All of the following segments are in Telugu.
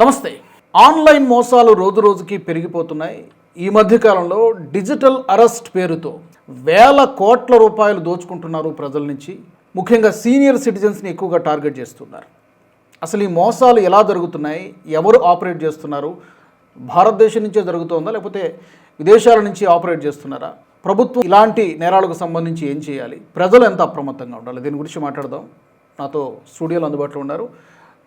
నమస్తే. ఆన్లైన్ మోసాలు రోజు రోజుకి పెరిగిపోతున్నాయి. ఈ మధ్యకాలంలో డిజిటల్ అరెస్ట్ పేరుతో వేల కోట్ల రూపాయలు దోచుకుంటున్నారు ప్రజల నుంచి. ముఖ్యంగా సీనియర్ సిటిజన్స్ని ఎక్కువగా టార్గెట్ చేస్తున్నారు. అసలు ఈ మోసాలు ఎలా జరుగుతున్నాయి? ఎవరు ఆపరేట్ చేస్తున్నారు? భారతదేశం నుంచే జరుగుతుందా? లేకపోతే విదేశాల నుంచి ఆపరేట్ చేస్తున్నారా? ప్రభుత్వం ఇలాంటి నేరాలకు సంబంధించి ఏం చేయాలి? ప్రజలు ఎంత అప్రమత్తంగా ఉండాలి? దీని గురించి మాట్లాడదాం. నాతో స్టూడియోలో అందుబాటులో ఉన్నారు.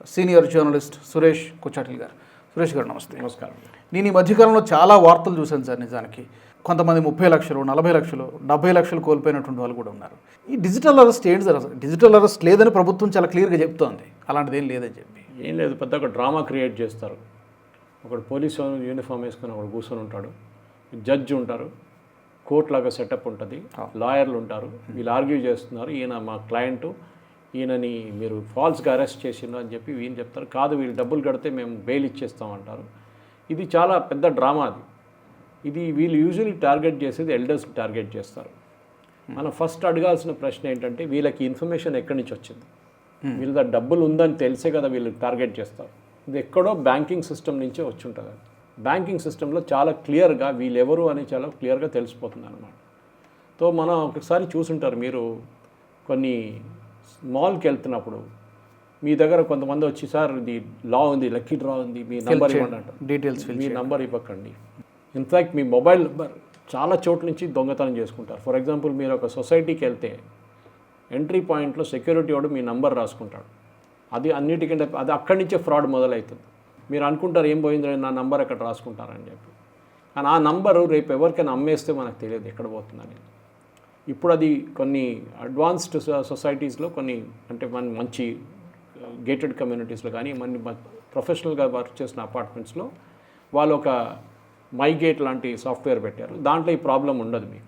సీనియర్ జర్నలిస్ట్ సురేష్ కొచ్చాటిల్ గారు. సురేష్ గారు నమస్తే. నమస్కారం. నేను ఈ మధ్యకాలంలో చాలా వార్తలు చూశాను సార్ నిజానికి. కొంతమంది ముప్పై లక్షలు నలభై లక్షలు డెబ్బై లక్షలు కోల్పోయినటువంటి వాళ్ళు కూడా ఉన్నారు. ఈ డిజిటల్ అరెస్ట్ ఏంటి సార్ డిజిటల్ అరెస్ట్ లేదని ప్రభుత్వం చాలా క్లియర్గా చెప్తోంది. అలాంటిది ఏం లేదని చెప్పి. ఏం లేదు పెద్ద ఒక డ్రామా క్రియేట్ చేస్తారు. ఒకడు పోలీస్ యూనిఫామ్ వేసుకొని ఒకడు కూర్చొని ఉంటాడు. జడ్జి ఉంటారు. కోర్ట్ లాగా సెటప్ ఉంటుంది. లాయర్లు ఉంటారు. వీళ్ళు ఆర్గ్యూ చేస్తున్నారు. ఈయన మా క్లయింట్. ఈయనని మీరు ఫాల్స్గా అరెస్ట్ చేసిండ్రు అని చెప్పి వీళ్ళు చెప్తారు. కాదు వీళ్ళు డబ్బులు కడితే మేము బెయిల్ ఇచ్చేస్తామంటారు. ఇది చాలా పెద్ద డ్రామా అది. ఇది వీళ్ళు యూజువలీ టార్గెట్ చేసేది ఎల్డర్స్ టార్గెట్ చేస్తారు. మనం ఫస్ట్ అడగాల్సిన ప్రశ్న ఏంటంటే వీళ్ళకి ఇన్ఫర్మేషన్ ఎక్కడి నుంచి వచ్చింది? వీళ్ళ దగ్గర డబ్బులు ఉందని తెలిసే కదా వీళ్ళు టార్గెట్ చేస్తారు. ఇది ఎక్కడో బ్యాంకింగ్ సిస్టమ్ నుంచే వచ్చి ఉంటుంది. అది బ్యాంకింగ్ సిస్టంలో చాలా క్లియర్గా వీళ్ళెవరు అని చాలా క్లియర్గా తెలిసిపోతుంది అనమాట సో మనం ఒకసారి చూసుంటారు మీరు కొన్ని మాల్కి వెళ్తున్నప్పుడు మీ దగ్గర కొంతమంది వచ్చి సార్ ఇది లా ఉంది లక్కీ డ్రా ఉంది మీ నంబర్ ఇవ్వండి డీటెయిల్స్ మీ నంబర్ ఇవ్వకండి. ఇన్ఫ్యాక్ట్ మీ మొబైల్ నెంబర్ చాలా చోట్ల నుంచి దొంగతనం చేసుకుంటారు. ఫర్ ఎగ్జాంపుల్ మీరు ఒక సొసైటీకి వెళ్తే ఎంట్రీ పాయింట్లో సెక్యూరిటీ వాడు మీ నంబర్ రాసుకుంటాడు. అది అన్నిటికంటే అది అక్కడి నుంచే ఫ్రాడ్ మొదలవుతుంది. మీరు అనుకుంటారు ఏం పోయిందో నా నంబర్ ఎక్కడ రాసుకుంటారని చెప్పి. కానీ ఆ నంబరు రేపు ఎవరికైనా అమ్మేస్తే మనకు తెలియదు ఎక్కడ పోతుందని ఇప్పుడు అది కొన్ని అడ్వాన్స్డ్ సొసైటీస్లో కొన్ని అంటే మన మంచి గేటెడ్ కమ్యూనిటీస్లో కానీ మన ప్రొఫెషనల్గా వర్క్ చేసిన అపార్ట్మెంట్స్లో వాళ్ళు ఒక మై గేట్ లాంటి సాఫ్ట్వేర్ పెట్టారు. దాంట్లో ఈ ప్రాబ్లం ఉండదు మీకు.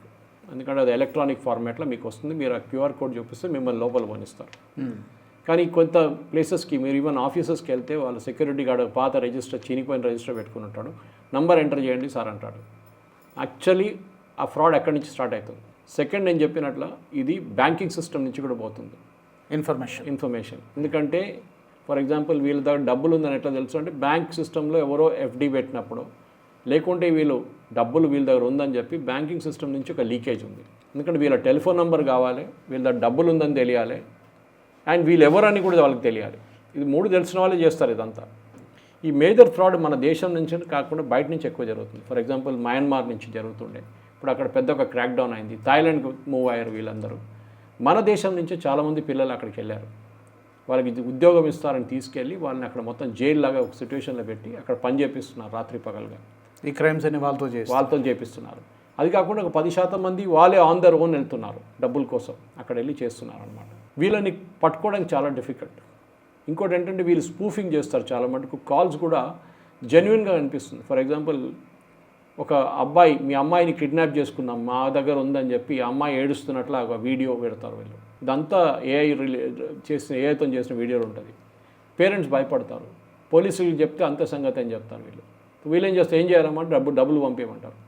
ఎందుకంటే అది ఎలక్ట్రానిక్ ఫార్మాట్లో మీకు వస్తుంది మీరు ఆ క్యూఆర్ కోడ్ చూపిస్తే మిమ్మల్ని లోపల పోనిస్తారు కానీ కొంత ప్లేసెస్కి మీరు ఈవెన్ ఆఫీసెస్కి వెళ్తే వాళ్ళు సెక్యూరిటీ గార్డ్ పాత రిజిస్టర్ చీనిపోయిన రిజిస్టర్ పెట్టుకుని ఉంటాడు. నంబర్ ఎంటర్ చేయండి సార్ అంటాడు. యాక్చువల్లీ ఆ ఫ్రాడ్ ఎక్కడి నుంచి స్టార్ట్ అవుతుంది? సెకండ్ నేను చెప్పినట్ల ఇది బ్యాంకింగ్ సిస్టమ్ నుంచి కూడా పోతుంది. ఇన్ఫర్మేషన్ ఇన్ఫర్మేషన్ ఎందుకంటే ఫర్ ఎగ్జాంపుల్ వీళ్ళ దగ్గర డబ్బులు ఉందని ఎట్లా తెలుసు అంటే బ్యాంక్ సిస్టంలో ఎవరో ఎఫ్డి పెట్టినప్పుడు లేకుంటే వీళ్ళు డబ్బులు వీళ్ళ దగ్గర ఉందని చెప్పి బ్యాంకింగ్ సిస్టమ్ నుంచి ఒక లీకేజ్ ఉంది. ఎందుకంటే వీళ్ళ టెలిఫోన్ నెంబర్ కావాలి వీళ్ళ దగ్గర డబ్బులు ఉందని తెలియాలి అండ్ వీళ్ళు ఎవరని కూడా వాళ్ళకి తెలియాలి. ఇది మూడు తెలిసిన వాళ్ళే చేస్తారు ఇదంతా. ఈ మేజర్ ఫ్రాడ్ మన దేశం నుంచి కాకుండా బయట నుంచి ఎక్కువ జరుగుతుంది. ఫర్ ఎగ్జాంపుల్ మయన్మార్ నుంచి జరుగుతుండే. ఇప్పుడు అక్కడ పెద్ద ఒక క్రాక్ డౌన్ అయింది. థాయిలాండ్కి మూవ్ అయ్యారు వీళ్ళందరూ. మన దేశం నుంచి చాలామంది పిల్లలు అక్కడికి వెళ్ళారు. వాళ్ళకి ఉద్యోగం ఇస్తారని తీసుకెళ్ళి వాళ్ళని అక్కడ మొత్తం జైలు లాగా ఒక సిచ్యువేషన్లో పెట్టి అక్కడ పని చేపిస్తున్నారు రాత్రి పగలుగా. ఈ క్రైమ్స్ అన్ని వాళ్ళతో చేసి వాళ్ళతో చేపిస్తున్నారు. అది కాకుండా ఒక పది శాతం మంది వాళ్ళే ఆన్ దర్ ఓన్ వెళ్తున్నారు డబ్బుల కోసం అక్కడ వెళ్ళి చేస్తున్నారు అనమాట వీళ్ళని పట్టుకోవడానికి చాలా డిఫికల్ట్ ఇంకోటి ఏంటంటే వీళ్ళు స్పూఫింగ్ చేస్తారు చాలా మటుకు. కాల్స్ కూడా జెన్యున్గా అనిపిస్తుంది. ఫర్ ఎగ్జాంపుల్ ఒక అబ్బాయి మీ అమ్మాయిని కిడ్నాప్ చేసుకున్నాం మా దగ్గర ఉందని చెప్పి అమ్మాయి ఏడుస్తున్నట్లు ఒక వీడియో పెడతారు వీళ్ళు. ఇదంతా ఏఐ రిలే చేసిన ఏఐతో చేసిన వీడియోలు ఉంటుంది. పేరెంట్స్ భయపడతారు. పోలీసులు చెప్తే అంత సంగతి అని చెప్తారు వీళ్ళు. వీళ్ళు ఏం చేస్తే ఏం చేయాలన్నమాట డబ్బు డబ్బులు పంపించమంటారు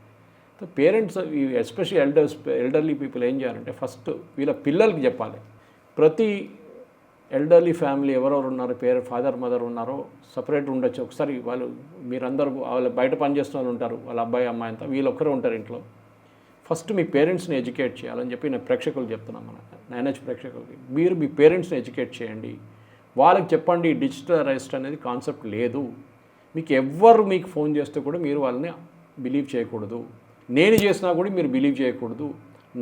parents especially elders elderly people ఏం చేయాలంటే ఫస్ట్ వీళ్ళ పిల్లలకి చెప్పాలి. ప్రతి ఎల్డర్లీ ఫ్యామిలీ ఎవరెవరు ఉన్నారు పేరు ఫాదర్ మదర్ ఉన్నారో సపరేట్ ఉండొచ్చు. ఒకసారి వాళ్ళు మీరందరూ వాళ్ళ బయట పనిచేస్తున్న వాళ్ళు ఉంటారు వాళ్ళ అబ్బాయి అమ్మాయి అంతా వీళ్ళు ఒక్కరే ఉంటారు ఇంట్లో. ఫస్ట్ మీ పేరెంట్స్ని ఎడ్యుకేట్ చేయాలని చెప్పి నేను ప్రేక్షకులు చెప్తున్నాను మన నేనచ్ ప్రేక్షకులకి. మీరు మీ పేరెంట్స్ని ఎడ్యుకేట్ చేయండి. వాళ్ళకి చెప్పండి డిజిటల్ అరెస్ట్ అనేది కాన్సెప్ట్ లేదు. మీకు ఎవ్వరు మీకు ఫోన్ చేస్తే కూడా మీరు వాళ్ళని బిలీవ్ చేయకూడదు. నేను చేసినా కూడా మీరు బిలీవ్ చేయకూడదు.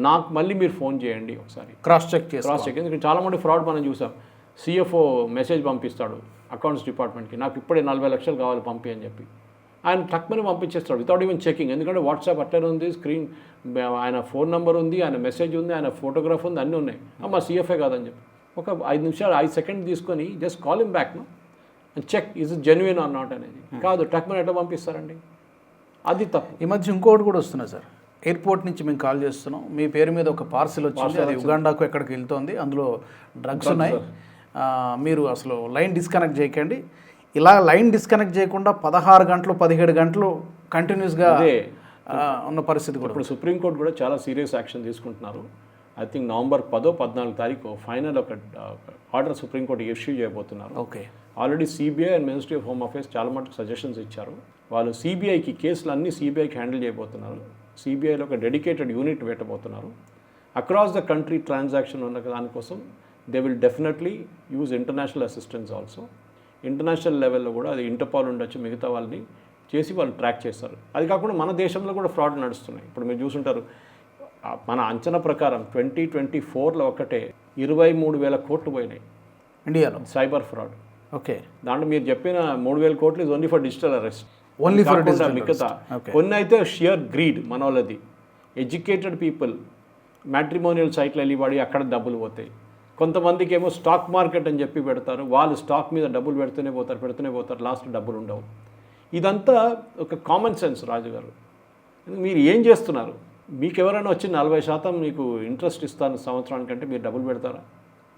నాకు మళ్ళీ మీరు ఫోన్ చేయండి ఒకసారి. క్రాస్ చెక్ చేసి క్రాస్ చెక్ ఎందుకంటే చాలామంది ఫ్రాడ్ మనం చూసాం. సిఎఫ్ఓ మెసేజ్ పంపిస్తాడు అకౌంట్స్ డిపార్ట్మెంట్కి నాకు ఇప్పుడే నలభై లక్షలు కావాలి పంపి అని చెప్పి. ఆయన టక్మని పంపించేస్తాడు వితౌట్ ఈవెన్ చెకింగ్ ఎందుకంటే వాట్సాప్ అట్లనే ఉంది స్క్రీన్ ఆయన ఫోన్ నెంబర్ ఉంది ఆయన మెసేజ్ ఉంది ఆయన ఫోటోగ్రాఫ్ ఉంది అన్నీ ఉన్నాయి. మా సిఎఫ్ఏ కాదని చెప్పి. ఒక ఐదు నిమిషాలు ఐదు సెకండ్ తీసుకొని just call him back no check is genuine or not అనేది. కాదు టక్మని ఎట్లా పంపిస్తారండి? అది తప్పు. ఈ మధ్య ఇంకోటి కూడా వస్తున్నాయి సార్. ఎయిర్పోర్ట్ నుంచి మేము కాల్ చేస్తున్నాం. మీ పేరు మీద ఒక పార్సిల్ వచ్చింది. అది ఉగాండాకు ఎక్కడికి వెళ్తోంది. అందులో డ్రగ్స్ ఉన్నాయి. మీరు అసలు లైన్ డిస్కనెక్ట్ చేయకండి. ఇలా లైన్ డిస్కనెక్ట్ చేయకుండా పదహారు గంటలు పదిహేడు గంటలు కంటిన్యూస్గా అదే. ఉన్న పరిస్థితి కూడా. ఇప్పుడు సుప్రీంకోర్టు కూడా చాలా సీరియస్ యాక్షన్ తీసుకుంటున్నారు. ఐ థింక్ నవంబర్ పదో పద్నాలుగు తారీఖు ఫైనల్ ఒక ఆర్డర్ సుప్రీంకోర్టు ఇష్యూ చేయబోతున్నారు. Okay. Already CBI and ministry of home affairs చాలా మటుకు సజెషన్స్ ఇచ్చారు. వాళ్ళు సిబిఐకి కేసులు అన్ని సిబిఐకి హ్యాండిల్ చేయబోతున్నారు. సిబిఐలో ఒక డెడికేటెడ్ యూనిట్ పెట్టబోతున్నారు. అక్రాస్ ద కంట్రీ ట్రాన్సాక్షన్ ఉన్న దానికోసం they will definitely use international assistance also international లెవెల్లో కూడా అది ఇంటర్పాల్ ఉండొచ్చు మిగతా వాళ్ళని చేసి వాళ్ళు ట్రాక్ చేస్తారు. అది కాకుండా మన దేశంలో కూడా ఫ్రాడ్ నడుస్తున్నాయి. ఇప్పుడు మీరు చూసుంటారు మన అంచనా ప్రకారం ట్వంటీ ట్వంటీ ఫోర్లో ఒకటే ఇరవై మూడు వేల కోట్లు పోయినాయి. ఇండియాలో? Cyber fraud okay. దాంట్లో మీరు చెప్పిన మూడు వేల కోట్లు is only for digital arrest for digital మిగతా. కొన్ని అయితే షియర్ గ్రీడ్ మన వాళ్ళది. ఎడ్యుకేటెడ్ పీపుల్ మ్యాట్రిమోనియల్ సైట్లు వెళ్ళి వాడి అక్కడ డబ్బులు పోతాయి. కొంతమందికి ఏమో స్టాక్ మార్కెట్ అని చెప్పి పెడతారు. వాళ్ళు స్టాక్ మీద డబ్బులు పెడుతూనే పోతారు పెడుతూనే పోతారు. లాస్ట్ డబ్బులు ఉండవు. ఇదంతా ఒక కామన్ సెన్స్ రాజు గారు మీరు ఏం చేస్తున్నారు? మీకు ఎవరైనా వచ్చి నలభై శాతం మీకు ఇంట్రెస్ట్ ఇస్తాను సంవత్సరానికంటే మీరు డబ్బులు పెడతారా?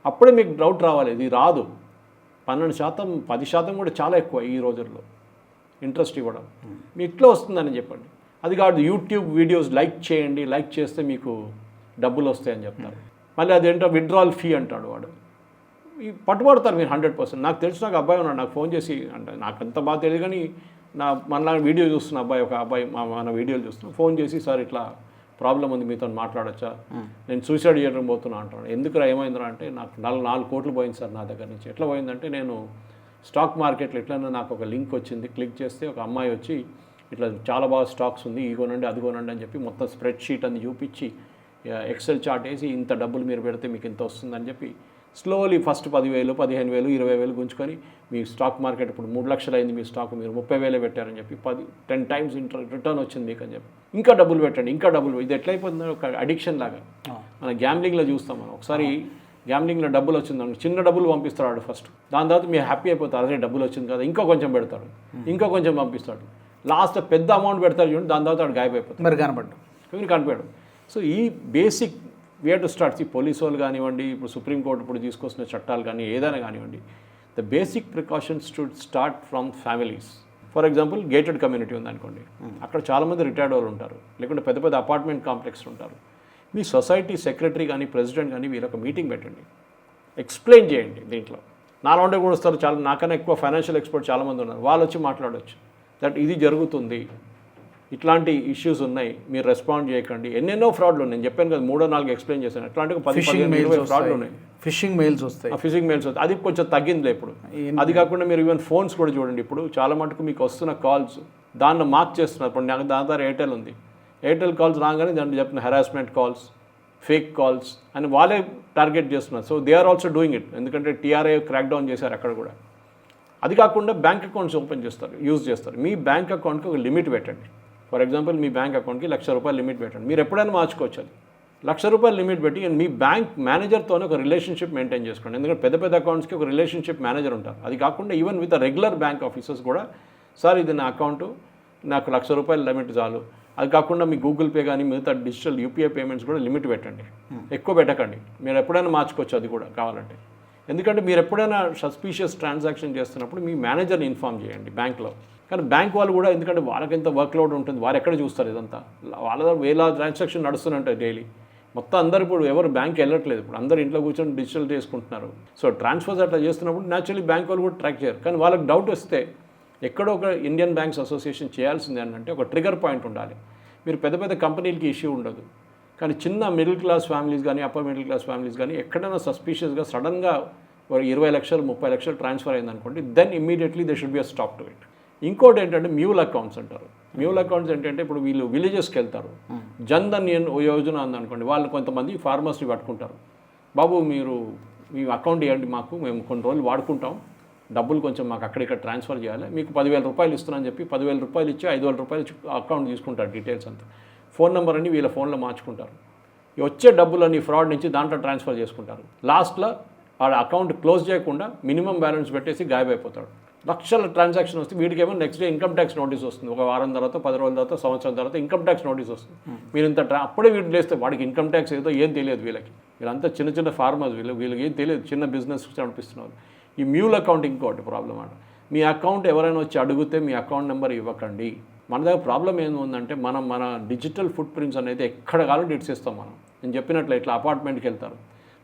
అప్పుడే మీకు డౌట్ రావాలి. ఇది రాదు. పన్నెండు శాతం పది శాతం కూడా చాలా ఎక్కువ ఈ రోజుల్లో ఇంట్రెస్ట్ ఇవ్వడం. మీ ఇట్లా వస్తుందని చెప్పండి. అది కాదు యూట్యూబ్ వీడియోస్ లైక్ చేయండి. లైక్ చేస్తే మీకు డబ్బులు వస్తాయని చెప్తారు. మళ్ళీ అదేంటో విత్డ్రాల్ ఫీ అంటాడు వాడు. ఈ పట్టుబడతారు మీరు హండ్రెడ్ పర్సెంట్ నాకు తెలిసిన ఒక అబ్బాయి ఉన్నాడు నాకు ఫోన్ చేసి అంటే నాకు అంత బాగా తెలియదు కానీ నా మన వీడియో చూస్తున్న అబ్బాయి ఒక అబ్బాయి మా మన వీడియోలు చూస్తున్నా ఫోన్ చేసి సార్ ఇట్లా ప్రాబ్లం ఉంది మీతో మాట్లాడొచ్చా? నేను సూసైడ్ చేయడం పోతున్నా అంటాను ఎందుకురా ఏమైందిరా అంటే నాకు నాలుగు నాలుగు కోట్లు పోయింది సార్ నా దగ్గర నుంచి. ఎట్లా పోయిందంటే నేను స్టాక్ మార్కెట్లో ఎట్లైనా నాకు ఒక లింక్ వచ్చింది. క్లిక్ చేస్తే ఒక అమ్మాయి వచ్చి ఇట్లా చాలా బాగా స్టాక్స్ ఉంది ఈ కొనండి అది కొనండి అని చెప్పి మొత్తం స్ప్రెడ్ షీట్ అని చూపించి ఎక్సెల్ చార్ట్ వేసి ఇంత డబ్బులు మీరు పెడితే మీకు ఇంత వస్తుందని చెప్పి స్లోలీ ఫస్ట్ పదివేలు పదిహేను వేలు ఇరవై వేలు గుంజుకొని మీ స్టాక్ మార్కెట్ ఇప్పుడు మూడు లక్షలు అయింది మీ స్టాక్ మీరు ముప్పై వేలే పెట్టారని చెప్పి పది టెన్ టైమ్స్ ఇంటర్ రిటర్న్ వచ్చింది మీకు అని చెప్పి. ఇంకా డబ్బులు పెట్టండి ఇంకా డబ్బులు ఇది ఎట్లయిపోతుందో ఒక అడిక్షన్ లాగా. మన గ్యాంబ్లింగ్లో చూస్తాం మనం. ఒకసారి గ్యాంబ్లింగ్లో డబ్బులు వచ్చింది చిన్న డబ్బులు పంపిస్తాడు ఫస్ట్ దాని తర్వాత మీరు హ్యాపీ అయిపోతారు. అదే డబ్బులు వచ్చింది కదా ఇంకా కొంచెం పెడతాడు. ఇంకా కొంచెం పంపిస్తాడు. లాస్ట్ పెద్ద అమౌంట్ పెడతాడు చూడండి దాని తర్వాత వాడు గాయపోతాడు మరి కనబడ్డు మీరు కనిపించడం సో ఈ బేసిక్ వేర్ టు స్టార్ట్ ఈ పోలీసు వాళ్ళు కానివ్వండి ఇప్పుడు సుప్రీంకోర్టు ఇప్పుడు తీసుకొస్తున్న చట్టాలు కానీ ఏదైనా కానివ్వండి the basic precautions to start from families. For example gated community ఉందనుకోండి అక్కడ చాలామంది రిటైర్డ్ వాళ్ళు ఉంటారు లేకుంటే పెద్ద పెద్ద అపార్ట్మెంట్ కాంప్లెక్స్ ఉంటారు. మీ సొసైటీ సెక్రటరీ కానీ ప్రెసిడెంట్ కానీ వీళ్ళు ఒక మీటింగ్ పెట్టండి. ఎక్స్ప్లెయిన్ చేయండి దీంట్లో. నాలుగు కూడా వస్తారు చాలా నాకన్నా ఎక్కువ ఫైనాన్షియల్ ఎక్స్పర్ట్ చాలామంది ఉన్నారు వాళ్ళు వచ్చి మాట్లాడవచ్చు దట్ ఇది జరుగుతుంది. ఇట్లాంటి ఇష్యూస్ ఉన్నాయి మీరు రెస్పాండ్ చేయకండి. ఎన్నెన్నో ఫ్రాడ్లు ఉన్నాయి. నేను చెప్పాను కదా మూడో నాలుగు ఎక్స్ప్లెయిన్ చేశాను. అట్లాంటి ఫిషింగ్ మెయిల్స్ ఫ్రాడ్లు ఉన్నాయి. ఫిషింగ్ మెయిల్స్ వస్తాయి. ఆ ఫిజింగ్ మెయిల్స్ అది కొంచెం తగ్గిందిలే ఇప్పుడు. అది కాకుండా మీరు ఈవెన్ ఫోన్స్ కూడా చూడండి. ఇప్పుడు చాలా మటుకు మీకు వస్తున్న కాల్స్ దాన్ని మార్క్ చేస్తున్నారు. ఇప్పుడు నాకు దాని ద్వారా ఎయిర్టెల్ ఉంది. ఎయిర్టెల్ కాల్స్ రాగానే దాంట్లో చెప్తున్న హెరాస్మెంట్ కాల్స్ ఫేక్ కాల్స్ అని వాళ్ళే టార్గెట్ చేస్తున్నారు. So they are also doing it ఎందుకంటే టీఆర్ఐ క్రాక్ డౌన్ చేశారు అక్కడ కూడా. అది కాకుండా బ్యాంక్ అకౌంట్స్ ఓపెన్ చేస్తారు యూజ్ చేస్తారు. మీ బ్యాంక్ అకౌంట్కి ఒక లిమిట్ పెట్టండి. ఫర్ ఎగ్జాంపుల్ మీ బ్యాంక్ అకౌంట్కి లక్ష రూపాయలు లిమిట్ పెట్టండి. మీరు ఎప్పుడైనా మార్చుకోవచ్చు అది. లక్ష రూపాయలు లిమిట్ పెట్టి మీ బ్యాంక్ మేనేజర్తోనే ఒక రిలేషన్షిప్ మెయింటైన్ చేసుకోండి. ఎందుకంటే పెద్ద పెద్ద అకౌంట్స్కి ఒక రిలేషన్షిప్ మేనేజర్ ఉంటారు. అది కాకుండా even with regular bank officers కూడా సార్ ఇది నా అకౌంట్ నాకు లక్ష రూపాయల లిమిట్ చాలు. అది కాకుండా మీ గూగుల్ పే కానీ మిగతా డిజిటల్ యూపీఐ పేమెంట్స్ కూడా లిమిట్ పెట్టండి. ఎక్కువ పెట్టకండి. మీరు ఎప్పుడైనా మార్చుకోవచ్చు అది కూడా కావాలంటే. ఎందుకంటే మీరు ఎప్పుడైనా సస్పీషియస్ ట్రాన్సాక్షన్ చేస్తున్నప్పుడు మీ మేనేజర్ని ఇన్ఫామ్ చేయండి బ్యాంక్లో. కానీ బ్యాంక్ వాళ్ళు కూడా ఎందుకంటే వాళ్ళకి ఎంత వర్క్లోడ్ ఉంటుంది వారు ఎక్కడ చూస్తారు ఇదంతా? వాళ్ళ దగ్గర వేల ట్రాన్సాక్షన్ నడుస్తుంటాయి డైలీ మొత్తం అందరు ఇప్పుడు ఎవరు బ్యాంక్ వెళ్ళట్లేదు ఇప్పుడు. అందరు ఇంట్లో కూర్చొని డిజిటల్ చేసుకుంటున్నారు. సో ట్రాన్స్ఫర్స్ అట్లా చేస్తున్నప్పుడు న్యాచురలీ బ్యాంక్ వాళ్ళు కూడా ట్రాక్ చేయరు. కానీ వాళ్ళకి డౌట్ వస్తే ఎక్కడో ఒక ఇండియన్ బ్యాంక్స్ అసోసియేషన్ చేయాల్సింది ఏంటంటే ఒక ట్రిగర్ పాయింట్ ఉండాలి. మీరు పెద్ద పెద్ద కంపెనీలకి ఇష్యూ ఉండదు. కానీ చిన్న మిడిల్ క్లాస్ ఫ్యామిలీస్ కానీ అప్పర్ మిడిల్ క్లాస్ ఫ్యామిలీస్ కానీ ఎక్కడైనా సస్పీషియస్గా సడన్గా ఇరవై లక్షలు ముప్పై లక్షలు ట్రాన్స్ఫర్ అయిందనుకోండి then immediately they should be a stop to it ఇంకోటి ఏంటంటే మ్యూల్ అకౌంట్స్ అంటారు. మ్యూల్ అకౌంట్స్ ఏంటంటే ఇప్పుడు వీళ్ళు విలేజెస్కి వెళ్తారు. జన్ ధన్ యన్ యోజన ఉందనుకోండి వాళ్ళు కొంతమంది ఫార్మర్స్ని పట్టుకుంటారు. బాబు మీరు మీ అకౌంట్ ఇవ్వండి మాకు మేము కొన్ని రోజులు వాడుకుంటాం. డబ్బులు కొంచెం మాకు అక్కడిక్కడ ట్రాన్స్ఫర్ చేయాలి. మీకు పదివేల రూపాయలు ఇస్తున్నాను చెప్పి పదివేల రూపాయలు ఇచ్చి ఐదు వేల రూపాయలు అకౌంట్ తీసుకుంటారు డీటెయిల్స్ అంతా. ఫోన్ నెంబర్ అని వీళ్ళ ఫోన్లో మార్చుకుంటారు. వచ్చే డబ్బులన్నీ ఫ్రాడ్ నుంచి దాంట్లో ట్రాన్స్ఫర్ చేసుకుంటారు. లాస్ట్లో వాడు అకౌంట్ క్లోజ్ చేయకుండా మినిమం బ్యాలెన్స్ పెట్టేసి గాయబైపోతాడు. లక్షల ట్రాన్సాక్షన్ వస్తే వీడికేమో next day income tax notice వస్తుంది. ఒక వారం తర్వాత పది రోజుల తర్వాత సంవత్సరం తర్వాత ఇన్కమ్ ట్యాక్స్ నోటీస్ వస్తుంది. మీరు ఇంత ట్రా అప్పుడే వీడు లేస్తే వాడికి ఇన్కమ్ ట్యాక్స్ ఏదో ఏం తెలియదు వీళ్ళకి. వీళ్ళంతా చిన్న చిన్న ఫార్మర్స్ వీళ్ళు వీళ్ళకి ఏం తెలియదు. చిన్న బిజినెస్ నడిపిస్తున్నారు. ఈ మ్యూల్ అకౌంట్ ఇంకోటి ప్రాబ్లం అన్న మీ అకౌంట్ ఎవరైనా వచ్చి అడిగితే మీ అకౌంట్ నెంబర్ ఇవ్వకండి. మన దగ్గర ప్రాబ్లం ఏంది ఉందంటే మనం మన డిజిటల్ ఫుట్ ప్రింట్స్ అనేది ఎక్కడ కావాలంటే ఇచ్చేస్తాం మనం. నేను చెప్పినట్లు ఇట్లా అపార్ట్మెంట్కి వెళ్తారు.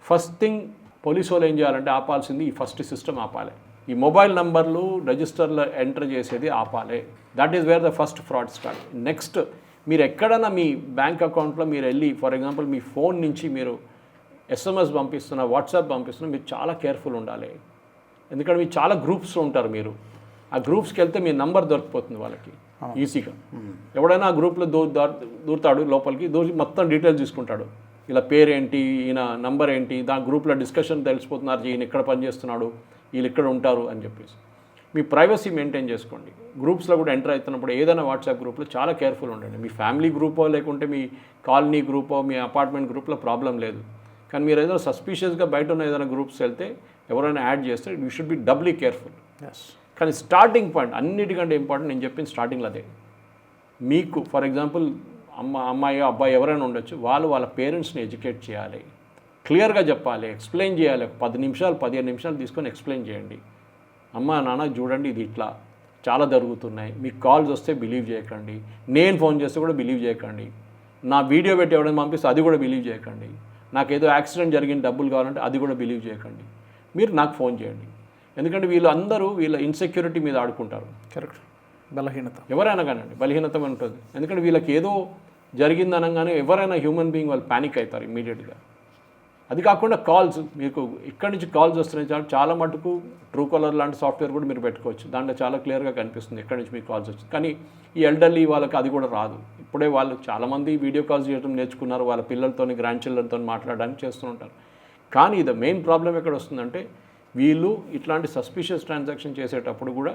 ఫస్ట్ థింగ్ పోలీస్ వాళ్ళు ఏం చేయాలంటే ఆపాల్సింది ఈ ఫస్ట్ సిస్టమ్ ఆపాలి. ఈ మొబైల్ నంబర్లు రిజిస్టర్లో ఎంటర్ చేసేది ఆపాలి. That is where the first fraud start next మీరు ఎక్కడైనా మీ బ్యాంక్ అకౌంట్లో మీరు వెళ్ళి ఫర్ ఎగ్జాంపుల్ మీ ఫోన్ నుంచి మీరు ఎస్ఎంఎస్ పంపిస్తున్నా వాట్సాప్ పంపిస్తున్నా మీరు చాలా కేర్ఫుల్ ఉండాలి. ఎందుకంటే మీరు చాలా గ్రూప్స్లో ఉంటారు మీరు. ఆ గ్రూప్స్కి వెళ్తే మీ నంబర్ దొరికిపోతుంది వాళ్ళకి. ఈజీగా ఎవడైనా ఆ గ్రూప్లో దూ దూరుతాడు లోపలికి దూరి మొత్తం డీటెయిల్స్ తీసుకుంటాడు. ఇలా పేరేంటి ఈయన నంబర్ ఏంటి దాని గ్రూప్లో డిస్కషన్ తెలిసిపోతున్నారు ఈయన ఇక్కడ పనిచేస్తున్నాడు? వీళ్ళు ఇక్కడ ఉంటారు అని చెప్పేసి. మీ ప్రైవసీ మెయింటైన్ చేసుకోండి. గ్రూప్స్లో కూడా ఎంటర్ అవుతున్నప్పుడు ఏదైనా వాట్సాప్ గ్రూప్లో చాలా కేర్ఫుల్ ఉండండి. మీ ఫ్యామిలీ గ్రూపో లేకుంటే మీ కాలనీ గ్రూపో మీ అపార్ట్మెంట్ గ్రూప్లో ప్రాబ్లం లేదు. కానీ మీరు ఏదైనా సస్పీషియస్గా బయట ఉన్న ఏదైనా గ్రూప్స్ వెళ్తే ఎవరైనా యాడ్ చేస్తే you should be doubly careful. Yes కానీ స్టార్టింగ్ పాయింట్ అన్నిటికంటే ఇంపార్టెంట్ నేను చెప్పిన స్టార్టింగ్లో అదే. మీకు ఫర్ ఎగ్జాంపుల్ అమ్మ అమ్మాయి అబ్బాయి ఎవరైనా ఉండొచ్చు వాళ్ళు వాళ్ళ పేరెంట్స్ని ఎడ్యుకేట్ చేయాలి. క్లియర్గా చెప్పాలి ఎక్స్ప్లెయిన్ చేయాలి. ఒక పది నిమిషాలు పదిహేను నిమిషాలు తీసుకొని ఎక్స్ప్లెయిన్ చేయండి. అమ్మ నాన్న చూడండి ఇది ఇట్లా. చాలా జరుగుతున్నాయి. మీకు కాల్స్ వస్తే బిలీవ్ చేయకండి. నేను ఫోన్ చేస్తే కూడా బిలీవ్ చేయకండి. నా వీడియో పెట్టి ఎవరైనా పంపిస్తే అది కూడా బిలీవ్ చేయకండి. నాకు ఏదో యాక్సిడెంట్ జరిగిన డబ్బులు కావాలంటే అది కూడా బిలీవ్ చేయకండి. మీరు నాకు ఫోన్ చేయండి. ఎందుకంటే వీళ్ళు అందరూ వీళ్ళ ఇన్సెక్యూరిటీ మీద ఆడుకుంటారు. కరెక్ట్. బలహీనత. ఎవరైనా కానండి బలహీనత ఉంటుంది. ఎందుకంటే వీళ్ళకి ఏదో జరిగింది అనగానే ఎవరైనా హ్యూమన్ బీయింగ్ వాళ్ళు ప్యానిక్ అవుతారు ఇమీడియట్గా అది కాకుండా కాల్స్ మీకు ఇక్కడి నుంచి కాల్స్ వస్తున్నాయి. చాలా చాలా మటుకు ట్రూ కాలర్ లాంటి సాఫ్ట్వేర్ కూడా మీరు పెట్టుకోవచ్చు. దాంట్లో చాలా క్లియర్గా కనిపిస్తుంది ఎక్కడి నుంచి మీకు కాల్స్ వచ్చింది. కానీ ఈ ఎల్డర్లీ వాళ్ళకి అది కూడా రాదు. ఇప్పుడే వాళ్ళు చాలామంది వీడియో కాల్స్ చేయడం నేర్చుకున్నారు. వాళ్ళ పిల్లలతోని గ్రాండ్ చిల్డ్రన్తో మాట్లాడడానికి చేస్తుంటారు కానీ ఇది మెయిన్ ప్రాబ్లం ఎక్కడ వస్తుందంటే వీళ్ళు ఇట్లాంటి సస్పిషియస్ ట్రాన్సాక్షన్ చేసేటప్పుడు కూడా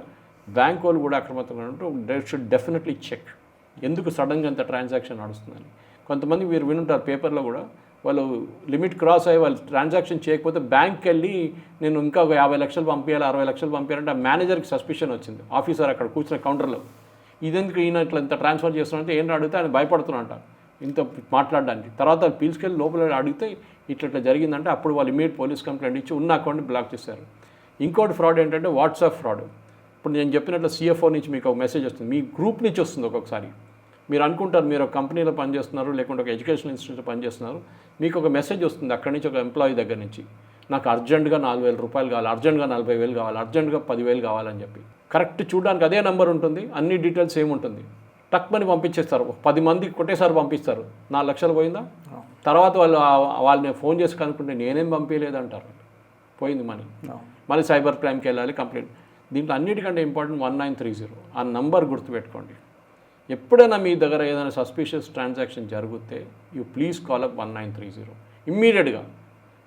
బ్యాంక్ వాళ్ళు కూడా అక్రమత్వంగా ఉంటూ దే షుడ్ డెఫినెట్లీ చెక్. ఎందుకు సడన్గా అంత ట్రాన్సాక్షన్ నడుస్తుందని. కొంతమంది మీరు వినుంటారు పేపర్లో కూడా వాళ్ళు లిమిట్ క్రాస్ అయ్యి వాళ్ళు ట్రాన్సాక్షన్ చేయకపోతే బ్యాంక్కి వెళ్ళి నేను ఇంకా ఒక యాభై లక్షలు పంపించాలి అరవై లక్షలు పంపించాలంటే ఆ మేనేజర్కి సస్పిషన్ వచ్చింది. ఆఫీసర్ అక్కడ కూర్చున్న కౌంటర్లో. ఇదెందుకు ఈయన ఇట్లా ఇంత ట్రాన్స్ఫర్ చేస్తున్నారంటే ఏం అడిగితే ఆయన భయపడుతున్నట్ట ఇంత మాట్లాడడానికి. తర్వాత పీల్చుకెళ్ళి పిలుచుకెళ్ళి లోపల అడిగితే ఇట్లా ఇట్లా జరిగిందంటే అప్పుడు వాళ్ళు ఇమీడియట్ పోలీస్ కంప్లైంట్ ఇచ్చి ఉన్న అకౌంట్ని బ్లాక్ చేశారు. ఇంకోటి ఫ్రాడ్ ఏంటంటే వాట్సాప్ ఫ్రాడ్. ఇప్పుడు నేను చెప్పినట్లు సిఎఫ్ఓ నుంచి మీకు ఒక మెసేజ్ వస్తుంది. మీ గ్రూప్ నుంచి వస్తుంది ఒక్కొక్కసారి. మీరు అనుకుంటారు మీరు ఒక కంపెనీలో పనిచేస్తున్నారు లేకుంటే ఒక ఎడ్యుకేషన్ ఇన్స్టిట్యూట్లో పనిచేస్తున్నారు మీకు ఒక మెసేజ్ వస్తుంది అక్కడి నుంచి ఒక ఎంప్లాయీ దగ్గర నుంచి. నాకు అర్జెంటుగా నాలుగు వేల రూపాయలు కావాలి అర్జెంటుగా నలభై వేలు కావాలి అర్జెంటుగా పదివేలు కావాలని చెప్పి. కరెక్ట్ చూడడానికి అదే నెంబర్ ఉంటుంది అన్ని డీటెయిల్స్ ఏముంటుంది టక్ మని పంపించేస్తారు పది మంది కొట్టేసారి పంపిస్తారు. నాలుగు లక్షలు పోయిందా? తర్వాత వాళ్ళు వాళ్ళని ఫోన్ చేసి కనుక్కుంటే నేనేం పంపించలేదు అంటారు పోయింది మనీ. మళ్ళీ సైబర్ క్రైమ్కి వెళ్ళాలి కంప్లైంట్. దీంట్లో అన్నిటికంటే important one nine three zero. ఆ నంబర్ గుర్తుపెట్టుకోండి. ఎప్పుడైనా మీ దగ్గర ఏదైనా సస్పిషియస్ ట్రాన్సాక్షన్ జరిగితే you please call up one nine three zero ఇమ్మీడియట్గా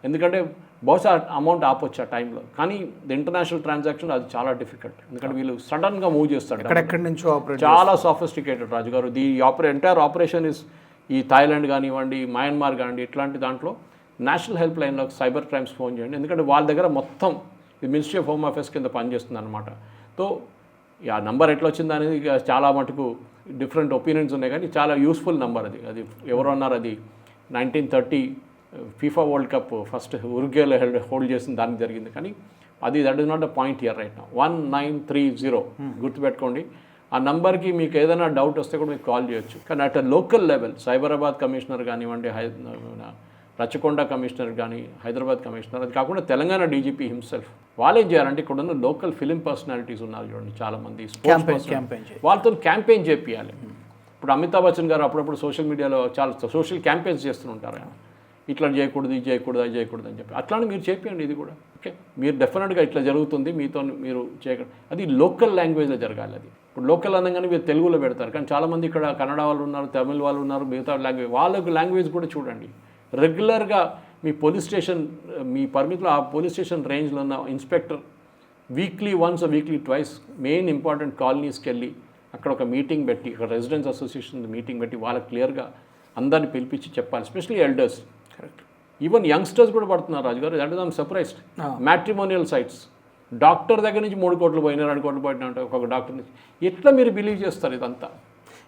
ఎందుకంటే బహుశా అమౌంట్ ఆపొచ్చు ఆ టైంలో కానీ ద ఇంటర్నేషనల్ ట్రాన్సాక్షన్ అది చాలా డిఫికల్ట్ ఎందుకంటే వీళ్ళు సడన్గా మూవ్ చేస్తారు ఎక్కడెక్కడి నుంచో ఆపరేట్ చాలా sophisticated Raju garu. The opera entire operation is ఈ థాయిలాండ్ కానివ్వండి మయన్మార్ కానివ్వండి ఇట్లాంటి దాంట్లో నేషనల్ హెల్ప్ లైన్లో సైబర్ క్రైమ్స్ ఫోన్ చేయండి. ఎందుకంటే వాళ్ళ దగ్గర మొత్తం ఇది మినిస్ట్రీ ఆఫ్ హోమ్ అఫేర్స్ కింద పనిచేస్తుంది అనమాట సో ఆ నంబర్ ఎట్లా వచ్చింది అనేది చాలా మటుకు డిఫరెంట్ ఒపీనియన్స్ ఉన్నాయి కానీ చాలా యూస్ఫుల్ నంబర్ అది. అది ఎవరు అన్నారు? అది nineteen thirty FIFA World Cup first ఉరుగేలో hold చేసిన దానికి జరిగింది. కానీ అది that is not the point year right one nine three zero గుర్తుపెట్టుకోండి. ఆ నంబర్కి మీకు ఏదైనా డౌట్ వస్తే కూడా మీకు కాల్ చేయొచ్చు. కానీ at local level Cyberabad commissioner కానివ్వండి హై రచకొండ కమిషనర్ కానీ హైదరాబాద్ కమిషనర్ అది కాకుండా తెలంగాణ డీజీపీ హిమ్సెల్ఫ్ వాళ్ళు ఏం చేయాలంటే ఇక్కడ ఉన్న లోకల్ ఫిలిం పర్సనాలిటీస్ ఉన్నారు చూడండి చాలామంది. వాళ్ళతో క్యాంపెయిన్ చేపియాలి. ఇప్పుడు అమితాబ్ బచ్చన్ గారు అప్పుడప్పుడు సోషల్ మీడియాలో చాలా సోషల్ క్యాంపెయిన్స్ చేస్తుంటారు ఆయన ఇట్లా చేయకూడదు ఇది చేయకూడదు అది చేయకూడదు అని చెప్పి. అట్లానే మీరు చేపియండి ఇది కూడా. ఓకే మీరు డెఫినెట్గా ఇట్లా జరుగుతుంది మీతో మీరు చేయకండి అది లోకల్ లాంగ్వేజ్లో జరగాలి అది. ఇప్పుడు లోకల్ అనగానే మీరు తెలుగులో పెడతారు. కానీ చాలామంది ఇక్కడ కన్నడ వాళ్ళు ఉన్నారు తమిళ వాళ్ళు ఉన్నారు మిగతా లాంగ్వేజ్ వాళ్ళకి లాంగ్వేజ్ కూడా చూడండి. రెగ్యులర్గా మీ పోలీస్ స్టేషన్ మీ పరిమితిలో ఆ పోలీస్ స్టేషన్ రేంజ్లో ఉన్న inspector weekly once weekly twice main important కాలనీస్కి వెళ్ళి అక్కడ ఒక మీటింగ్ పెట్టి ఒక రెసిడెన్స్ అసోసియేషన్ మీటింగ్ పెట్టి వాళ్ళకి క్లియర్గా అందరిని పిలిపించి చెప్పాలి especially elders. Correct. Even youngsters కూడా పడుతున్నారు Raju garu that is I'm surprised. Matrimonial sites doctor దగ్గర నుంచి మూడు కోట్లు పోయినా రెండు కోట్లు పోయినా అంటే ఒక్కొక్క డాక్టర్ నుంచి. ఎట్లా మీరు బిలీవ్ చేస్తారు ఇదంతా?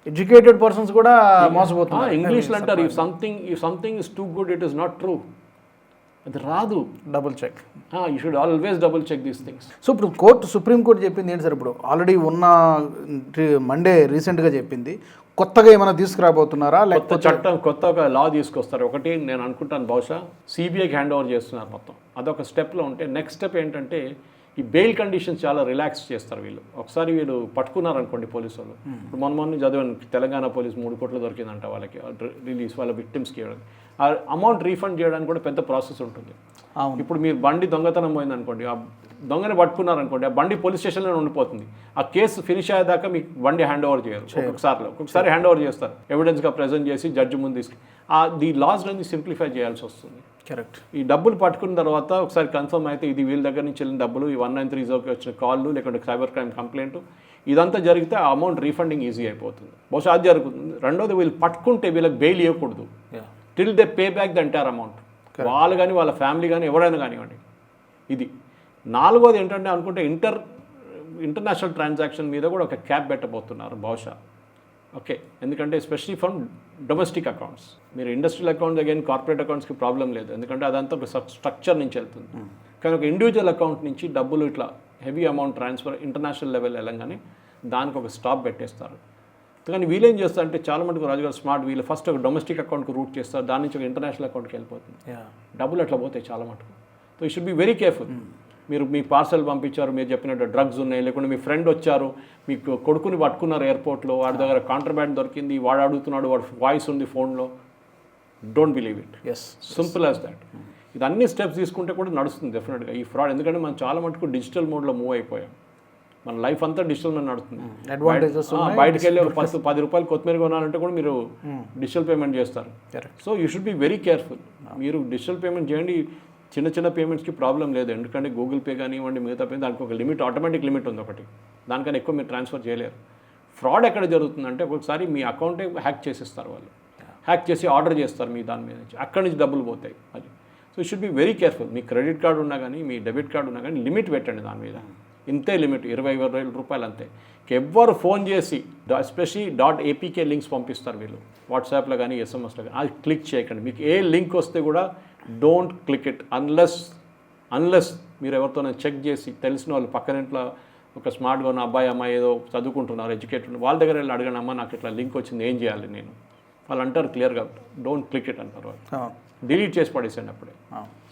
ఎడ్యుకేటెడ్ పర్సన్స్ కూడా మోసపోతున్నారు. ఇంగ్లీష్లో అంటారు if something if something is too good it is not true అది రాదు. Double check you should always double check these things so ఇప్పుడు కోర్టు సుప్రీంకోర్టు చెప్పింది ఏంటి సార్? ఇప్పుడు ఆల్రెడీ ఉన్న మండే రీసెంట్గా చెప్పింది. కొత్తగా ఏమైనా తీసుకురాబోతున్నారా? కొత్త లేకపోతే చట్టం కొత్త ఒక లా తీసుకొస్తారు. ఒకటి నేను అనుకుంటాను బహుశా సిబిఐకి హ్యాండ్ ఓవర్ చేస్తున్నారు మొత్తం. అదొక స్టెప్లో ఉంటే నెక్స్ట్ స్టెప్ ఏంటంటే ఈ బెయిల్ కండిషన్స్ చాలా రిలాక్స్ చేస్తారు వీళ్ళు. ఒకసారి వీళ్ళు పట్టుకున్నారు అనుకోండి పోలీసు వాళ్ళు ఇప్పుడు మొన్న మొన్న చదివాను తెలంగాణ పోలీస్ మూడు కోట్లు దొరికిందంట వాళ్ళకి రిలీజ్ వాళ్ళ విక్టిమ్స్కి ఇవ్వడానికి. ఆ అమౌంట్ రీఫండ్ చేయడానికి కూడా పెద్ద ప్రాసెస్ ఉంటుంది. ఇప్పుడు మీరు బండి దొంగతనం పోయింది అనుకోండి ఆ దొంగని పట్టుకున్నారనుకోండి ఆ బండి పోలీస్ స్టేషన్లో ఉండిపోతుంది. ఆ కేసు ఫినిష్ అయ్యేదాకా మీకు బండి హ్యాండ్ ఓవర్ చేయరు. ఒక్కొక్కసారిలో ఒక్కొక్కసారి హ్యాండ్ ఓవర్ చేస్తారు. ఎవిడెన్స్గా ప్రజెంట్ చేసి జడ్జి ముందు తీసుకు ఆ ది లాస్ అన్ని సింప్లిఫై చేయాల్సి వస్తుంది. కరెక్ట్ ఈ డబ్బులు పట్టుకున్న తర్వాత ఒకసారి కన్ఫర్మ్ అయితే ఇది వీళ్ళ దగ్గర నుంచి వెళ్ళిన డబ్బులు ఈ వన్ నైన్ త్రీ జీరోకి వచ్చిన కాళ్ళు లేకుంటే సైబర్ క్రైమ్ కంప్లైంట్ ఇదంతా జరిగితే ఆ అమౌంట్ రీఫండింగ్ ఈజీ అయిపోతుంది. బహుశా అది జరుగుతుంది. రెండోది వీళ్ళు పట్టుకుంటే వీళ్ళకి బెయిల్ ఇవ్వకూడదు. Till they pay back the entire amount వాళ్ళు కానీ వాళ్ళ ఫ్యామిలీ కానీ ఎవరైనా కానివ్వండి. ఇది నాలుగోది ఏంటంటే అనుకుంటే ఇంటర్ ఇంటర్నేషనల్ ట్రాన్సాక్షన్ మీద కూడా ఒక క్యాప్ పెట్టబోతున్నారు బహుశా. ఓకే ఎందుకంటే ఎస్పెషలీ ఫ్రమ్ డొమెస్టిక్ అకౌంట్స్. మీరు ఇండస్ట్రియల్ అకౌంట్ అగైన్ కార్పొరేట్ అకౌంట్స్కి ప్రాబ్లం లేదు ఎందుకంటే అదంతా ఒక స్ట్రక్చర్ నుంచి వెళ్తుంది. కానీ ఒక ఇండివిజువల్ అకౌంట్ నుంచి డబ్బులు ఇట్లా heavy amount transfer international level వెళ్ళంగానే దానికి ఒక స్టాప్ పెట్టేస్తారు. కానీ వీళ్ళేం చేస్తారంటే చాలా మటుకు రాజుగారు స్మార్ట్ వీళ్ళు ఫస్ట్ ఒక డొమెస్టిక్ అకౌంట్కి రూట్ చేస్తారు దాని నుంచి ఒక ఇంటర్నేషనల్ అకౌంట్కి వెళ్ళిపోతుంది. డబ్బులు అట్లా పోతాయి చాలా మటుకు. So you should be very careful మీరు మీ పార్సల్ పంపించారు మీరు చెప్పినట్టు డ్రగ్స్ ఉన్నాయి లేకుంటే మీ ఫ్రెండ్ వచ్చారు మీకు కొడుకుని పట్టుకున్నారు ఎయిర్పోర్ట్లో వాడి దగ్గర కాంట్రబ్యాండ్ దొరికింది వాడు అడుగుతున్నాడు వాడు వాయిస్ ఉంది ఫోన్లో don't believe it as simple as that ఇది అన్ని స్టెప్స్ తీసుకుంటే కూడా నడుస్తుంది డెఫినెట్గా ఈ ఫ్రాడ్ ఎందుకంటే మనం చాలా మటుకు డిజిటల్ మోడ్లో మూవ్ అయిపోయాం. మన లైఫ్ అంతా డిజిటల్ మీద నడుస్తుంది. అడ్వాంటేజెస్ బయటకు వెళ్ళి ఒక పది పది రూపాయలు కొత్తిమీర కొనాలంటే కూడా మీరు డిజిటల్ పేమెంట్ చేస్తారు. So you should be very careful మీరు డిజిటల్ పేమెంట్ చేయండి చిన్న చిన్న పేమెంట్స్కి ప్రాబ్లం లేదు. ఎందుకంటే గూగుల్ పే కానివ్వండి మిగతా పే దానికి ఒక లిమిట్ ఆటోమేటిక్ లిమిట్ ఉంది ఒకటి. దానికన్నా ఎక్కువ మీరు ట్రాన్స్ఫర్ చేయలేరు. ఫ్రాడ్ ఎక్కడ జరుగుతుందంటే ఒకసారి మీ అకౌంటే హ్యాక్ చేసేస్తారు వాళ్ళు. హ్యాక్ చేసి ఆర్డర్ చేస్తారు మీ దాని మీద నుంచి. అక్కడి నుంచి డబ్బులు పోతాయి అది. So should be very careful me credit card ఉన్నా కానీ మీ డెబిట్ కార్డు ఉన్నా కానీ లిమిట్ పెట్టండి దాని మీద. ఇంతే లిమిట్ ఇరవై వేల రూపాయలు అంతే. ఎవ్వరు ఫోన్ చేసి ఎస్పెషలీ డాట్ ఏపీకే లింక్స్ పంపిస్తారు వీళ్ళు. వాట్సాప్లో కానీ ఎస్ఎంఎస్లో కానీ అది క్లిక్ చేయకండి. మీకు ఏ లింక్ వస్తే కూడా don't click it unless unless మీరు ఎవరితోనైనా చెక్ చేసి తెలిసిన వాళ్ళు పక్కన ఇంట్లో ఒక స్మార్ట్గా ఉన్న అబ్బాయి అమ్మాయి ఏదో చదువుకుంటున్నారు ఎడ్యుకేటెడ్ వాళ్ళ దగ్గర వెళ్ళి అడగండి అమ్మ నాకు ఇట్లా లింక్ వచ్చింది ఏం చేయాలి నేను? వాళ్ళు అంటారు క్లియర్గా డోంట్ క్లిక్ ఇట్ అంటారు వాళ్ళు. డిలీట్ చేసి పడేసండి అప్పుడే.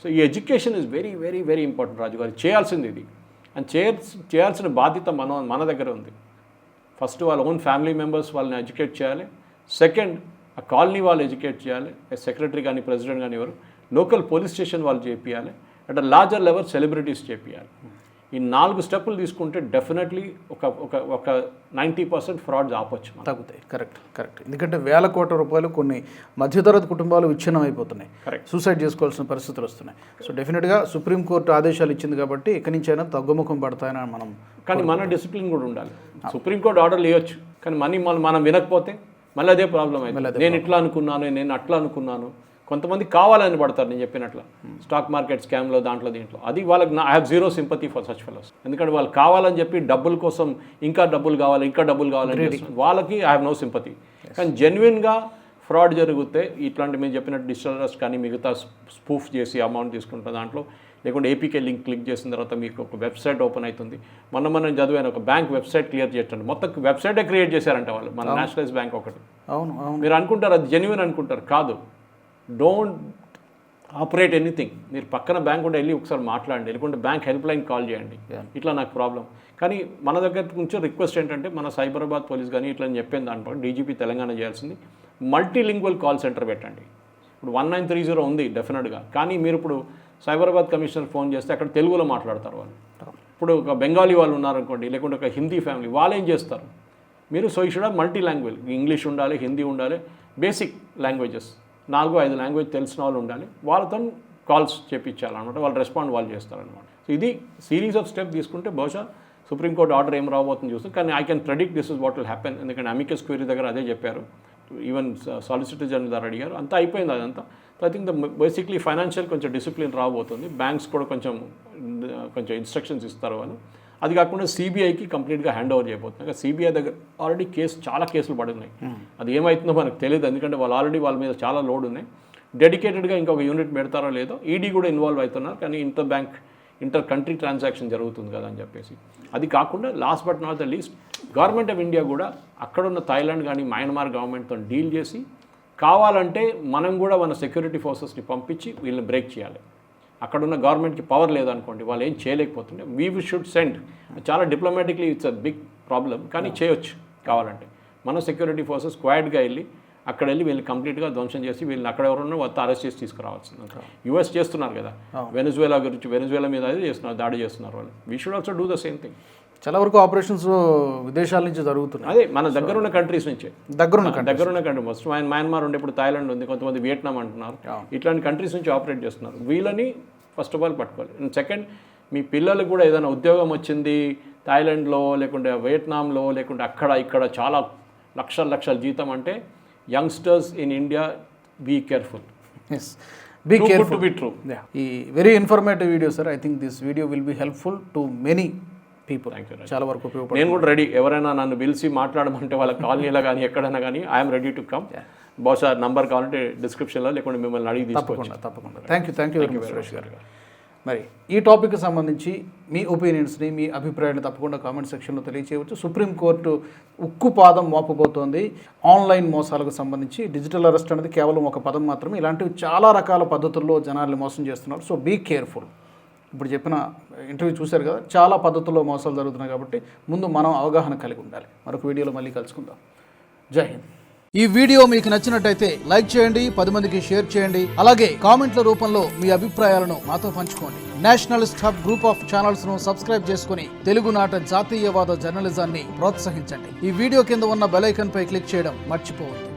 సో ఈ education is very very very important Raju garu. చేయాల్సింది ఇది. అండ్ చేయాల్సి చేయాల్సిన బాధ్యత మన మన దగ్గర ఉంది. ఫస్ట్ వాళ్ళ ఓన్ ఫ్యామిలీ మెంబర్స్ వాళ్ళని ఎడ్యుకేట్ చేయాలి. సెకండ్ ఆ కాలనీ వాళ్ళు ఎడ్యుకేట్ చేయాలి. సెక్రటరీ కానీ ప్రెసిడెంట్ కానీ ఎవరు. లోకల్ పోలీస్ స్టేషన్ వాళ్ళు చేపియాలి అట్ లార్జర్ లెవెల్ సెలబ్రిటీస్ చేపియాలి. ఈ నాలుగు స్టెప్పులు తీసుకుంటే డెఫినెట్లీ ఒక ఒక ఒక నైంటీ పర్సెంట్ ఫ్రాడ్స్ ఆపొచ్చు తగ్గుతాయి. Correct correct. ఎందుకంటే వేల కోట్ల రూపాయలు కొన్ని మధ్యతరగతి కుటుంబాలు విచ్ఛిన్నం అయిపోతున్నాయి Correct. సూసైడ్ చేసుకోవాల్సిన పరిస్థితులు వస్తున్నాయి. సో డెఫినెట్గా సుప్రీంకోర్టు ఆదేశాలు ఇచ్చింది కాబట్టి ఇక్కడి నుంచి అయినా తగ్గుముఖం పడతాయని మనం కానీ మన డిసిప్లిన్ కూడా ఉండాలి. సుప్రీంకోర్టు ఆర్డర్లు ఇవ్వచ్చు కానీ మనీ మనం మనం వినకపోతే మళ్ళీ అదే ప్రాబ్లం అయింది నేను ఇట్లా అనుకున్నాను నేను అట్లా అనుకున్నాను. కొంతమంది కావాలని పడతారు నేను చెప్పినట్ల. స్టాక్ మార్కెట్ స్కామ్లో దాంట్లో దీంట్లో. అది వాళ్ళకి నా I have zero sympathy for such fellows ఎందుకంటే వాళ్ళు కావాలని చెప్పి డబ్బుల కోసం ఇంకా డబ్బులు కావాలి ఇంకా డబ్బులు కావాలని. వాళ్ళకి ఐ హ్యావ్ నో సింపతి కానీ జెన్యున్గా ఫ్రాడ్ జరిగితే ఇట్లాంటి మేము చెప్పినట్టు డిజిటల్ కానీ మిగతా స్పూఫ్ చేసి అమౌంట్ తీసుకుంటాం దాంట్లో లేకుంటే ఏపీకే లింక్ క్లిక్ చేసిన తర్వాత మీకు ఒక వెబ్సైట్ ఓపెన్ అవుతుంది మొన్న మనం చదివాను ఒక బ్యాంక్ వెబ్సైట్ క్లియర్ చేయటండి మొత్తం వెబ్సైటే క్రియేట్ చేశారంట వాళ్ళు మన నేషనలైజ్ బ్యాంక్ ఒకటి. అవును అవును. మీరు అనుకుంటారు అది జెన్యున్ అనుకుంటారు కాదు. Don't operate anything. మీరు పక్కన బ్యాంక్ ఉంటే వెళ్ళి ఒకసారి మాట్లాడండి. లేకుంటే బ్యాంక్ హెల్ప్ లైన్ కాల్ చేయండి. ఇట్లా నాకు ప్రాబ్లం కానీ మన దగ్గర నుంచి రిక్వెస్ట్ ఏంటంటే మన సైబరాబాద్ పోలీస్ కానీ ఇట్లా అని చెప్పిన దాంట్లో డీజీపీ తెలంగాణ చేయాల్సింది మల్టీలింగ్వల్ కాల్ సెంటర్ పెట్టండి. ఇప్పుడు వన్ నైన్ త్రీ జీరో ఉంది డెఫినెట్గా. కానీ మీరు ఇప్పుడు సైబరాబాద్ కమిషనర్ ఫోన్ చేస్తే అక్కడ తెలుగులో మాట్లాడతారు వాళ్ళు. ఇప్పుడు ఒక బెంగాలీ వాళ్ళు ఉన్నారనుకోండి లేకుంటే ఒక హిందీ ఫ్యామిలీ వాళ్ళు ఏం చేస్తారు? మీరు సో ఈ షుడ్ మల్టీ లాంగ్వేజ్ ఇంగ్లీష్ ఉండాలి హిందీ ఉండాలి బేసిక్ లాంగ్వేజెస్. నాలుగు ఐదు లాంగ్వేజ్ తెలిసిన వాళ్ళు ఉండాలి. వాళ్ళతో కాల్స్ చేపించాలన్నమాట. వాళ్ళు రెస్పాండ్ వాళ్ళు చేస్తారనమాట సో ఇది సిరీస్ ఆఫ్ స్టెప్ తీసుకుంటే బహుశా సుప్రీంకోర్టు ఆర్డర్ ఏం రాబోతుంది చూస్తే కానీ I can predict this is what will happen ఎందుకంటే అమికస్ క్వరీ దగ్గర అదే చెప్పారు. ఈవెన్ సాలిసిటర్ జనరల్ దగ్గర అడిగారు. అంతా అయిపోయింది అదంతా. I think the basically financial కొంచెం డిసిప్లిన్ రాబోతుంది. బ్యాంక్స్ కూడా కొంచెం కొంచెం ఇన్స్ట్రక్షన్స్ ఇస్తారు వాళ్ళు. అది కాకుండా సిబిఐకి కంప్లీట్గా హ్యాండ్ ఓవర్ చేయబోతుంది సిబిఐ దగ్గర ఆల్రెడీ కేసు చాలా కేసులు పడి ఉన్నాయి అది ఏమవుతుందో మనకు తెలియదు. ఎందుకంటే వాళ్ళు ఆల్రెడీ వాళ్ళ మీద చాలా లోడ్ ఉన్నాయి. డెడికేటెడ్గా ఇంకొక యూనిట్ పెడతారో లేదో ఈడీ కూడా ఇన్వాల్వ్ అవుతున్నారు. కానీ inter bank inter country transaction జరుగుతుంది కదా అని చెప్పేసి. అది కాకుండా last but not the least government of India కూడా అక్కడున్న థాయిలాండ్ కానీ మయన్మార్ గవర్నమెంట్తో డీల్ చేసి కావాలంటే మనం కూడా మన సెక్యూరిటీ ఫోర్సెస్ని పంపించి వీళ్ళని బ్రేక్ చేయాలి. అక్కడ ఉన్న గవర్నమెంట్కి పవర్ లేదనుకోండి వాళ్ళు ఏం చేయలేకపోతుండే. వీ వి షుడ్ సెండ్ చాలా డిప్లొమాటిక్లీ ఇట్స్ అ బిగ్ ప్రాబ్లం కానీ చేయొచ్చు కావాలంటే. మన సెక్యూరిటీ ఫోర్సెస్ క్వైట్గా వెళ్ళి అక్కడ వెళ్ళి వీళ్ళు కంప్లీట్గా ధ్వంసం చేసి వీళ్ళని అక్కడ ఎవరున్నా వాళ్ళతో అరెస్ట్ చేసి తీసుకురావాల్సింది యూఎస్ చేస్తున్నారు కదా. వెనుజువేలా గురించి వెనుజువేలా మీద అది చేస్తున్నారు దాడి చేస్తున్నారు వాళ్ళు. We should also do the same thing చాలా వరకు ఆపరేషన్స్ విదేశాల నుంచి జరుగుతున్నాయి. అదే మన దగ్గర ఉన్న కంట్రీస్ నుంచే. దగ్గరున్న దగ్గర ఉన్న కంట్రీ ఫస్ట్ మయన్మార్ ఉండే ఇప్పుడు థాయిలాండ్ ఉంది కొంతమంది వియట్నాం అంటున్నారు. ఇట్లాంటి కంట్రీస్ నుంచి ఆపరేట్ చేస్తున్నారు. వీళ్ళని ఫస్ట్ ఆఫ్ ఆల్ పట్టుకోవాలి. అండ్ సెకండ్ మీ పిల్లలకు కూడా ఏదైనా ఉద్యోగం వచ్చింది థాయిలాండ్లో లేకుంటే వియట్నాంలో లేకుంటే అక్కడ ఇక్కడ చాలా లక్షల లక్షల జీతం అంటే youngsters in India be careful as be too careful be true ఈ very informative video sir I think this video will be helpful to many people. చాలా వరకు ఉపయోగపడుతుంది. నేను కూడా రెడీ ఎవరైనా నన్ను పిలిచి మాట్లాడమంటే వాళ్ళ కాలనీలో కానీ ఎక్కడైనా కానీ ఐఎమ్ రెడీ టు కమ్ బహుశా నంబర్ కావాలంటే డిస్క్రిప్షన్లో లేకుంటే మిమ్మల్ని అడిగి తప్పకుండా తప్పకుండా. Thank you thank you very much Suresh garu. మరి ఈ టాపిక్కి సంబంధించి మీ ఒపీనియన్స్ని మీ అభిప్రాయాన్ని తప్పకుండా కామెంట్ సెక్షన్లో తెలియచేయవచ్చు. సుప్రీంకోర్టు ఉక్కు పాదం మోపబోతోంది. ఆన్లైన్ మోసాలకు సంబంధించి డిజిటల్ అరెస్ట్ అనేది కేవలం ఒక పదం మాత్రమే. ఇలాంటివి చాలా రకాల పద్ధతుల్లో జనాల్ని మోసం చేస్తున్నారు. సో బీ కేర్ఫుల్ ఇప్పుడు చెప్పిన ఇంటర్వ్యూ చూశారు కదా చాలా పద్ధతుల్లో మోసాలు జరుగుతున్నాయి కాబట్టి ముందు మనం అవగాహన కలిగి ఉండాలి. మరొక వీడియోలో మళ్ళీ కలుసుకుందాం. జై హింద్. ఈ వీడియో మీకు నచ్చినట్టయితే లైక్ చేయండి పది మందికి షేర్ చేయండి అలాగే కామెంట్ల రూపంలో మీ అభిప్రాయాలను మాతో పంచుకోండి. నేషనల్ హబ్ గ్రూప్ ఆఫ్ ఛానల్స్ను సబ్స్క్రైబ్ చేసుకుని తెలుగునాట జాతీయవాద జర్నలిజాన్ని ప్రోత్సహించండి. ఈ వీడియో కింద ఉన్న బెల్ పై క్లిక్ చేయడం మర్చిపోవద్దు.